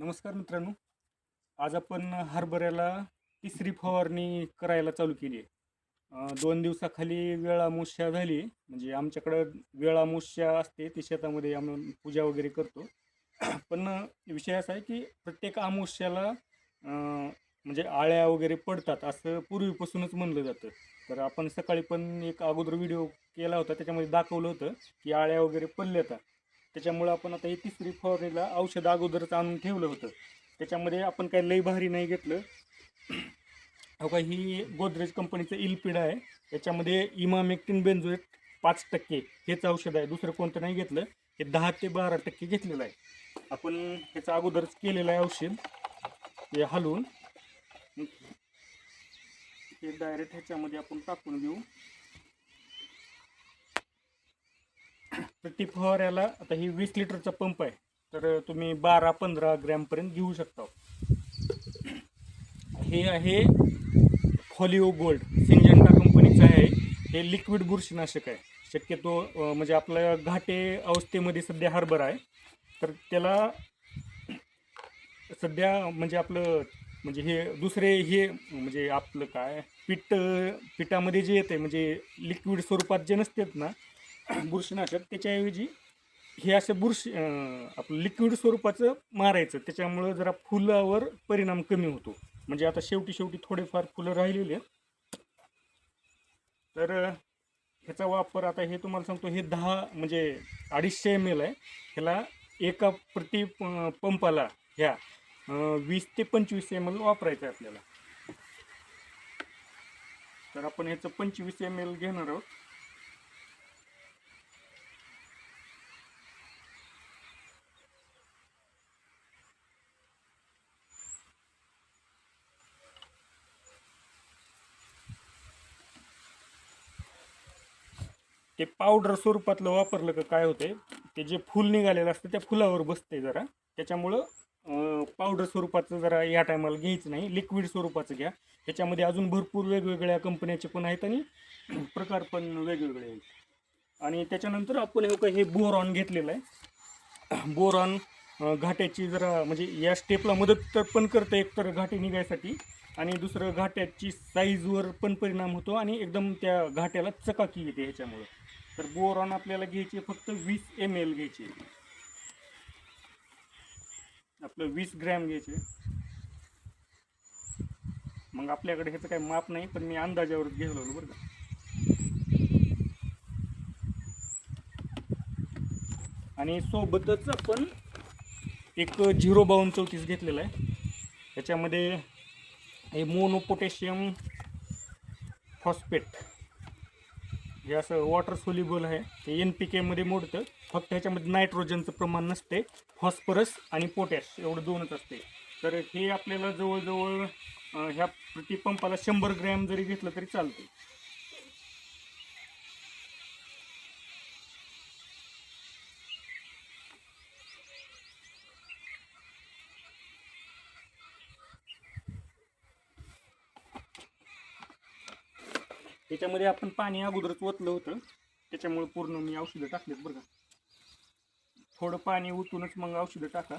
नमस्कार मित्रांनो. आज आपण हरभऱ्याला तिसरी फवारणी करायला चालू केली आहे. दोन दिवसाखाली वेळामुष्या झाली म्हणजे आमच्याकडं वेळामुष्या असते ती शेतामध्ये आम्ही पूजा वगैरे करतो. पण विषय असा आहे की प्रत्येक अमावस्याला म्हणजे आळ्या वगैरे पडतात असं पूर्वीपासूनच म्हणलं जातं. तर आपण सकाळी पण एक अगोदर व्हिडिओ केला होता त्याच्यामध्ये दाखवलं होतं की आळ्या वगैरे पडल्यात त्याच्यामुळं आपण आता हे तिसरी फवारणीला औषध अगोदरच आणून ठेवलं होतं. त्याच्यामध्ये आपण काही लई भारी नाही घेतलं. हो का ही गोदरेज कंपनीचं इलपिड आहे. याच्यामध्ये इमामेक्टिन बेन्झोएट पाच टक्के हेच औषध आहे. दुसरं कोणतं नाही घेतलं. हे दहा ते बारा टक्के घेतलेलं आहे. आपण ह्याचं अगोदरच केलेलं आहे औषध. हे हलवून. हे डायरेक्ट ह्याच्यामध्ये आपण टाकून घेऊ देऊ प्रति फवाऱ्याला आता ही वीस लिटरचा पंप आहे. तर तुम्ही बारा पंधरा ग्रॅमपर्यंत घेऊ शकता. हे आहे फॉलिओ गोल्ड सिंजंटा कंपनीचं आहे. हे लिक्विड बुरशीनाशक आहे. शक्यतो म्हणजे आपल्या घाटे अवस्थेमध्ये सध्या हरभरा आहे. तर त्याला सध्या म्हणजे आपलं म्हणजे हे दुसरे हे म्हणजे आपलं काय पीठ पिठामध्ये जे येते म्हणजे लिक्विड स्वरूपात जे नसतात ना बुरशीनाशक त्याच्याऐवजी हे असं बुरशी आपलं लिक्विड स्वरूपाचं मारायचं. त्याच्यामुळं जरा फुलावर परिणाम कमी होतो. म्हणजे आता शेवटी शेवटी थोडेफार फुलं राहिलेले आहेत. तर ह्याचा वापर आता हे तुम्हाला सांगतो हे दहा म्हणजे अडीचशे एम एल आहे. ह्याला एका प्रति पंपाला ह्या वीस ते पंचवीस एम एल वापरायचं आहे आपल्याला. तर आपण ह्याचं पंचवीस एम एल घेणार आहोत. ते पावडर स्वरूपातलं वापरलं का काय होते ते जे फुल निघालेलं असतं त्या फुलावर बसते जरा. त्याच्यामुळं पावडर स्वरूपाचं जरा या टायमाला घ्यायचं नाही. लिक्विड स्वरूपाचं घ्या. त्याच्यामध्ये अजून भरपूर वेगवेगळ्या कंपन्याचे पण आहेत आणि प्रकार पण वेगवेगळे आहेत. आणि त्याच्यानंतर आपण हे हे बोरॉन घेतलेलं आहे. बोरॉन घाट्याची जरा म्हणजे या स्टेपला मदत तर पण करतं एकतर घाटे निघायसाठी. आणि दुसरं घाट्याची साईजवर पण परिणाम होतो आणि एकदम त्या घाट्याला चकाकी येते ह्याच्यामुळं. तर बोरॉन आपल्याला घ्यायचे फक्त वीस एम एल घ्यायचे. आपलं वीस ग्रॅम घ्यायचे. मग आपल्याकडे ह्याचं काही माप नाही पण मी अंदाजावर घेलो बरं का. आणि सोबतच आपण एक झिरो बावन्न चौतीस घेतलेला आहे. त्याच्यामध्ये हे मोनो पोटॅशियम फॉस्फेट. हे असं वॉटर सोल्युबल आहे ते एन पी केमध्ये मोडतं. फक्त ह्याच्यामध्ये नायट्रोजनचं प्रमाण नसते. फॉस्फरस आणि पोटॅश एवढं दोनच असते. तर हे आपल्याला जवळजवळ ह्या प्रतिपंपाला शंभर ग्रॅम जरी घेतलं तरी चालतं त्याच्यामध्ये आपण पाणी अगोदरच ओतलं होतं. त्याच्यामुळे पूर्ण मी औषधं टाकलेत बरं का. थोडं पाणी ओतूनच मग औषधं टाका.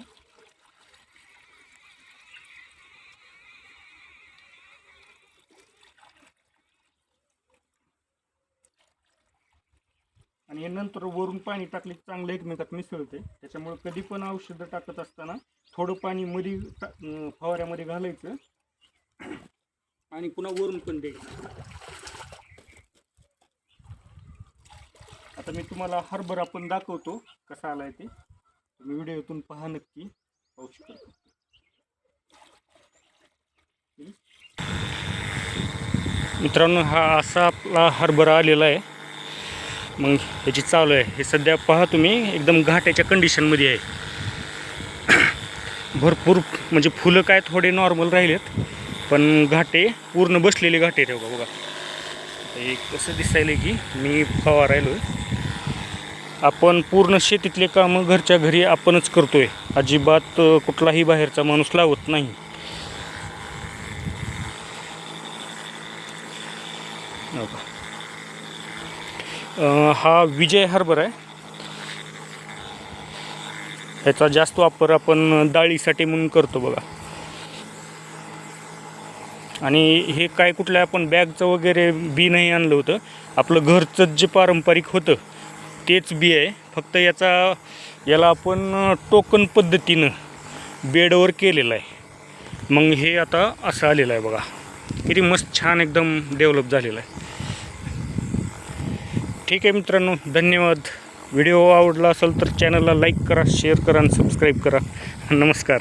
आणि नंतर वरून पाणी टाकले चांगलं एकमेकात मिसळते. त्याच्यामुळे कधी पण औषधं टाकत असताना थोडं पाणी मध्ये फवाऱ्यामध्ये घालायचं. आणि पुन्हा वरून पण द्यायचं. आता मी तुम्हाला हरभरा पण दाखवतो कसा आला आहे ते. तुम्ही व्हिडिओतून पहा नक्की. पाहू शकाल मित्रांनो हा असा आपला हरभरा आलेला आहे. मग ह्याची चालू आहे. हे सध्या पहा तुम्ही एकदम घाट्याच्या कंडिशनमध्ये आहे. भरपूर म्हणजे फुलं काय थोडे नॉर्मल राहिलेत पण घाटे पूर्ण बसलेले घाटे आहेत बघा बघा. हे कसं दिसायलं की मी फवारायलो आपण पूर्ण शेतीतले कामं घरच्या घरी आपणच करतो आहे अजिबात कुठलाही बाहेरचा माणूस लावत नाही. हा विजय हरभरा आहे. ह्याचा जास्त वापर आपण डाळीसाठी म्हणून करतो बघा. आणि हे काय कुठल्या आपण बॅगचं वगैरे बी नाही आणलं होतं. आपलं घरचं जे पारंपरिक होतं तेच बी आहे. फक्त याचा याला आपण टोकन पद्धतीनं बेडवर केलेलं आहे. मग हे आता असं आलेलं आहे बघा. किती मस्त छान एकदम डेव्हलप झालेलं आहे. ठीक आहे मित्रांनो धन्यवाद. व्हिडिओ आवडला असेल तर चॅनलला लाईक करा शेअर करा आणि सबस्क्राईब करा. नमस्कार.